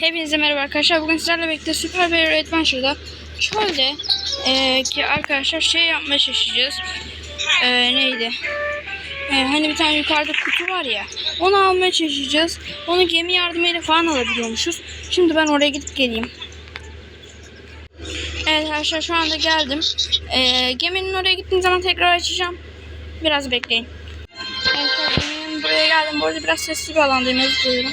Hepinize merhaba arkadaşlar. Bugün sizlerle birlikte Super Bear Adventure'da çölde eee, ki arkadaşlar şey yapmaya çalışacağız. Eee, neydi? Eee, hani bir tane yukarıda kutu var ya. Onu almaya çalışacağız. Onu gemi yardımıyla falan alabiliyormuşuz. Şimdi ben oraya gidip geleyim. Evet arkadaşlar şu anda geldim. Eee, geminin oraya gittiğim zaman tekrar açacağım. Biraz bekleyin. Evet buraya geldim. Bu arada biraz sessiz bir alandayım. Özür diliyorum.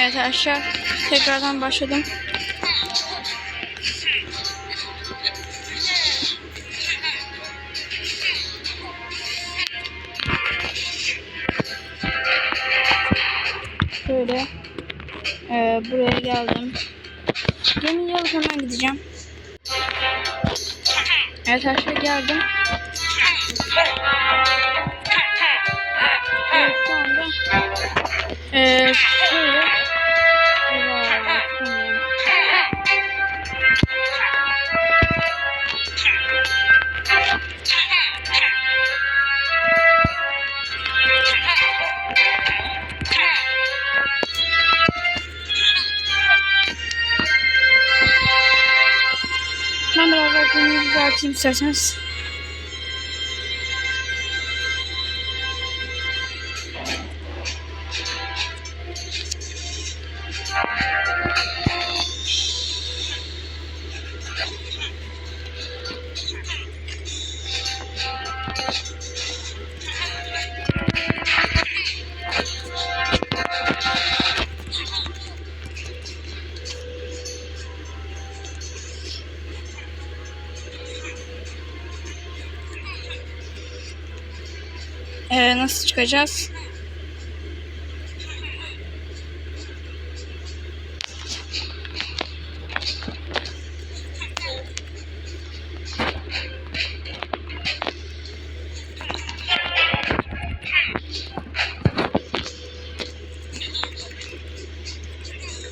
Evet arkadaşlar tekrardan başladım. Şöyle eee, buraya geldim. Gemiyi alıp hemen gideceğim. Evet arkadaşlar geldim. Ben biraz daha konuyu düzelteyim isterseniz. Ee, nasıl çıkacağız?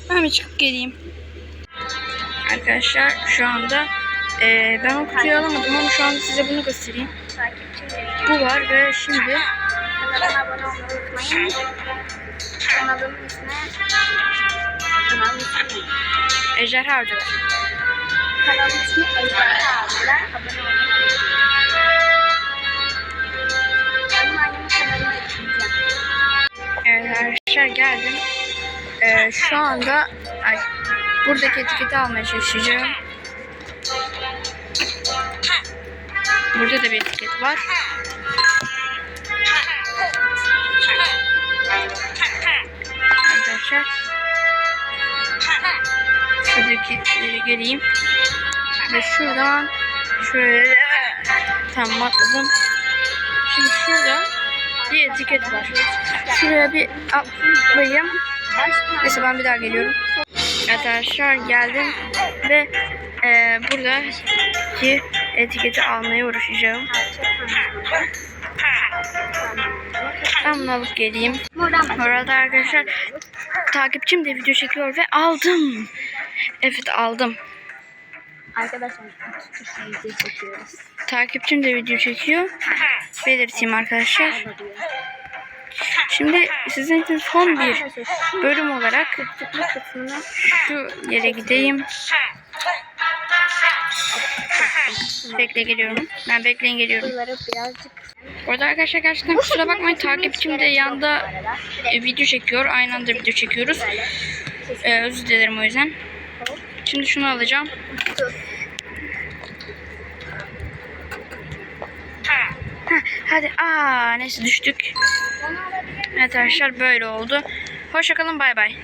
Ben bir çıkıp geleyim. Arkadaşlar şu anda eee, ben o kutuyu alamadım ama şu anda size bunu göstereyim. Bu var ve şimdi Kanalıma abone Ejderha Avcılar. Evet arkadaşlar geldim. Ee, şu anda ay, buradaki etiketi almaya çalışacağım. Burada da bir etiket var. Arkadaşlar şuradaki yere geleyim. Ve şuradan şöyle tam atladım. Şimdi şurada bir etiket var. Şuraya bir atlayayım. Neyse ben bir daha geliyorum. Arkadaşlar geldim ve e, buradaki etiketi almaya uğraşacağım. Ben bunu alıp geleyim. Buradan Orada arkadaşlar takipçim de video çekiyor ve aldım. Evet aldım. Arkadaşlar. Takipçim de video çekiyor. Belirteyim arkadaşlar. Şimdi sizin için son bir bölüm olarak şu yere gideyim. Bekle geliyorum. Ben bekleyin geliyorum. Orada arkadaşlar gerçekten kusura bakmayın takipçim de yanda e, video çekiyor. Aynı anda video çekiyoruz. E, özür dilerim o yüzden. Şimdi şunu alacağım. Hadi. Aa neyse düştük. Evet arkadaşlar böyle oldu. Hoşçakalın bay bay.